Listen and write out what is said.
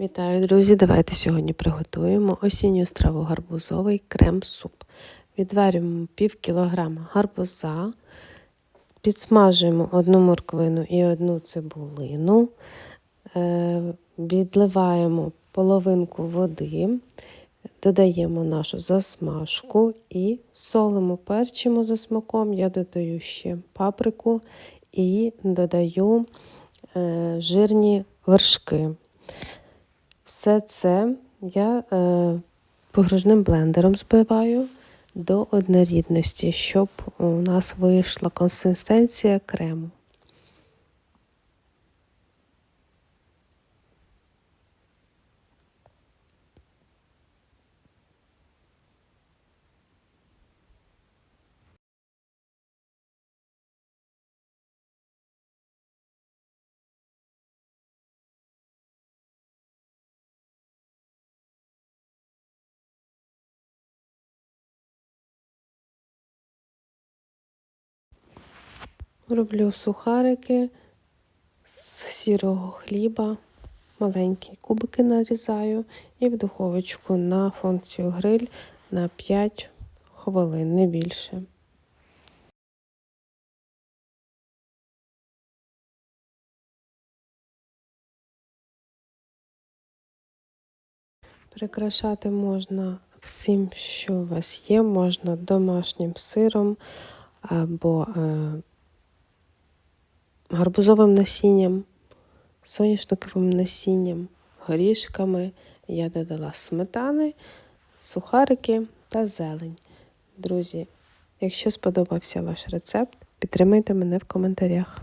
Вітаю, друзі! Давайте сьогодні приготуємо осінню страву гарбузовий крем-суп. Відварюємо пів кілограма гарбуза, підсмажуємо одну морквину і одну цибулину, е, відливаємо половинку води, додаємо нашу засмажку і солимо, перчимо за смаком. Я додаю ще паприку і додаю е, жирні вершки. Все це я е, погружним блендером збиваю до однорідності, щоб у нас вийшла консистенція крему. Роблю сухарики з сірого хліба, маленькі кубики нарізаю і в духовочку на функцію гриль на 5 хвилин, не більше. Прикрашати можна всім, що у вас є, можна домашнім сиром або е, гарбузовим насінням, соняшниковим насінням, горішками. Я додала сметани, сухарики та зелень. Друзі, якщо сподобався ваш рецепт, підтримайте мене в коментарях.